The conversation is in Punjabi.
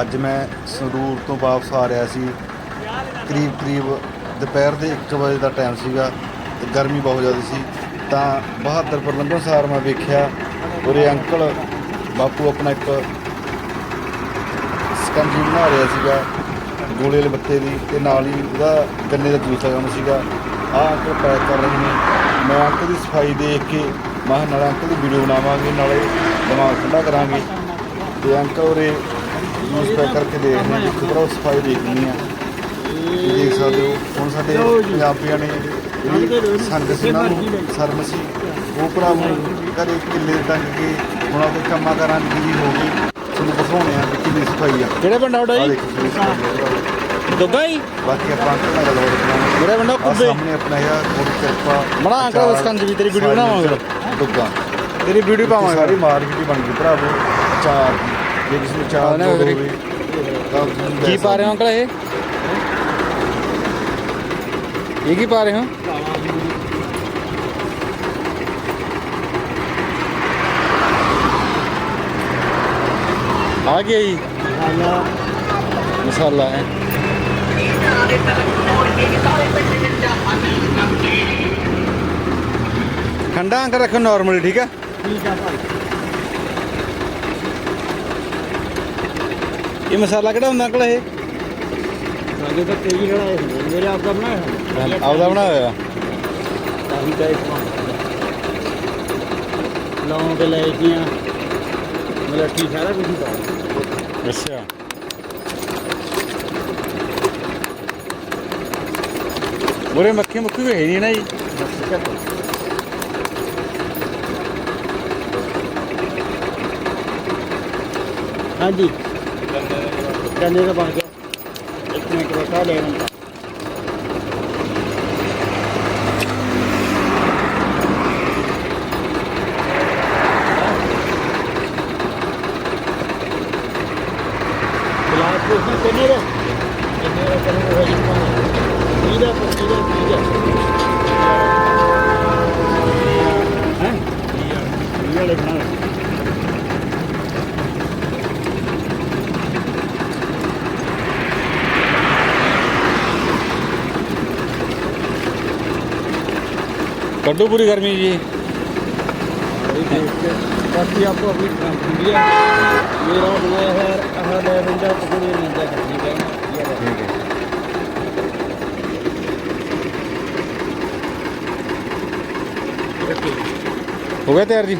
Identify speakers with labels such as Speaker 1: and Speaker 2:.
Speaker 1: ਅੱਜ ਮੈਂ ਸੰਗਰੂਰ ਤੋਂ ਵਾਪਸ ਆ ਰਿਹਾ ਸੀ। ਕਰੀਬ ਕਰੀਬ ਦੁਪਹਿਰ ਦੇ 1 ਵਜੇ ਦਾ ਟਾਈਮ ਸੀਗਾ ਤੇ ਗਰਮੀ ਬਹੁਤ ਜ਼ਿਆਦਾ ਸੀ। ਤਾਂ ਬਹਾਦਰਪੁਰ ਲੰਘਣ ਸਾਰ ਮੈਂ ਵੇਖਿਆ, ਉਰੇ ਅੰਕਲ ਬਾਪੂ ਆਪਣਾ ਇੱਕ ਸਕੰਜੀ ਬਣਾ ਰਿਹਾ ਸੀਗਾ ਗੋਲੇ ਵਾਲੇ ਬੱਤੇ ਦੀ ਤੇ ਨਾਲ ਹੀ ਉਹਦਾ ਗੰਨੇ ਦਾ ਜੂਸ ਦਾ ਸੀਗਾ। ਆਹ ਅੰਕਲ ਪੈਕ ਕਰ ਰਹੇ ਨੇ। ਮੈਂ ਅੰਕਲ ਦੀ ਸਫ਼ਾਈ ਦੇਖ ਕੇ ਮੈਂ ਕਿਹਾ, ਨਾਲੇ ਅੰਕਲ ਦੀ ਵੀਡੀਓ ਬਣਾਵਾਂਗੇ, ਨਾਲੇ ਦਿਮਾਗ ਠੰਡਾ ਕਰਾਂਗੇ। ਤੇ ਅੰਕਲ ਉਰੇ ਜੂਸ ਪੈਕ ਕਰਕੇ ਦੇ ਰਹੇ ਨੇ ਇੱਕ ਤਰ੍ਹਾਂ ਸਫ਼ਾਈ ਦੇਖਣੀ ਆ ਤੁਸੀਂ ਦੇਖ ਸਕਦੇ ਹੋ ਹੁਣ ਸਾਡੇ ਪੰਜਾਬੀਆਂ ਨੇ ਜਿਹੜੀ ਸੰਗ ਸੀ ਨਾ ਸ਼ਰਮ ਸੀ। ਉਹ ਭਰਾ ਨੂੰ ਘਰੇ ਕਿੱਲੇ ਟੰਗ ਕੇ ਹੁਣ ਆਪਦੇ ਕੰਮਾਂ ਕਾਰਾਂ ਦੀ ਵੀ ਹੋ ਗਈ। ਤੁਹਾਨੂੰ ਦਿਖਾਉਣੇ ਆ ਵੀ ਕਿੰਨੀ ਸਫ਼ਾਈ ਆ।
Speaker 2: ਕਿਹੜੇ ਪਿੰਡ ਆਉਡਾ
Speaker 1: ਆ
Speaker 2: ਜੀ?
Speaker 1: ਦੇਖੋ ਕਿੰਨੀ ਸਫ਼ਾਈ ਆ
Speaker 2: ਦੁੱਗਾ ਜੀ?
Speaker 1: ਬਾਕੀ ਆਪਾਂ ਅੰਕਲ ਨਾਲ ਗੱਲਬਾਤ ਕਰਾਂਗੇ।
Speaker 2: ਕਿਹੜੇ ਪਿੰਡ?
Speaker 1: ਆਹ
Speaker 2: ਕੁੱਬੇ।
Speaker 1: ਸਾਹਮਣੇ ਆਪਣਾ ਹੈਗਾ ਥੋੜੀ ਕਿਰਪਾ।
Speaker 2: ਬਣਾ ਅੰਕਲ
Speaker 1: ਅਚਾਰ,
Speaker 2: ਸਕੰਜ ਵੀ ਤੇਰੀ ਵੀਡੀਓ
Speaker 1: ਸਾਰੀ
Speaker 2: ਬਣਾਵਾਂਗੇ।
Speaker 1: ਦੁੱਗਾ।
Speaker 2: ਤੇਰੀ ਵੀਡੀਓ
Speaker 1: ਸਾਰੀ
Speaker 2: ਪਾਵਾਂਗੇ।
Speaker 1: ਮਾਰਕੀਟ ਹੀ ਬਣ ਗਈ ਭਰਾਵੋ ਚਾਰ ਜੇ ਕਿਸੇ ਨੂੰ ਚਾਰ
Speaker 2: ਹਾਂ ਨਾ
Speaker 1: ਲੋੜ
Speaker 2: ਵੀਰੇ।
Speaker 1: ਹੋਵੇ ਤਾਂ ਤੁਸੀਂ
Speaker 2: ਕੀ
Speaker 1: ਲੈ
Speaker 2: ਪਾ ਰਹੇ ਹੋ ਅੰਕਲ ਇਹ? ਇਹ ਕੀ ਪਾ ਰਹੇ ਹੋ? ਆ ਗਿਆ ਜੀ। ਮਸਾਲਾ। ਹੈ। ਠੰਡਾ ਅੰਕਲ ਰੱਖੋ ਇਹ ਮਸਾਲਾ ਕਿਹੜਾ ਹੁੰਦਾ ਅੰਕਲ ਇਹ?
Speaker 3: ਅਜੇ ਤਾਂ ਤੇਜੀ ਜਿਹੜਾ ਹੈ ਮੇਰੇ ਆਪ ਦਾ ਬਣਾਇਆ ਹੈ
Speaker 2: ਆਪਦਾ ਬਣਾਇਆ ਹੋਇਆ।
Speaker 3: ਕਾਹੀ ਦਾ ਇੱਕ ਲੌਂਗ ਲੈ ਜੀਆਂ ਮਲੱਠੀ ਸਾਰਾ ਕੁਝ ਹੀ
Speaker 2: ਅੱਛਾ। ਉਰੇ ਮੱਖੀ ਮੁੱਖੀ ਵੀ ਹੈ ਨਹੀਂ ਨਾ ਜੀ।
Speaker 3: ਹਾਂਜੀ। ਗੰਨੇ ਦਾ ਬਣ ਗਿਆ ਇੱਕ ਮਿੰਟ ਬਤਾ ਲੈ ਰਹਾ ਗਲਾਸ को उसमें कितने रे कितने रे करेंगे वो जितना नीला पर नीला नीला हैं नीला लिखना है
Speaker 2: कर पूरी गर्मी जी
Speaker 3: बाकी आपको अभी मेरा हुआ है अहद है
Speaker 2: है? ठीक
Speaker 3: है।
Speaker 2: हो गया तैयार जी?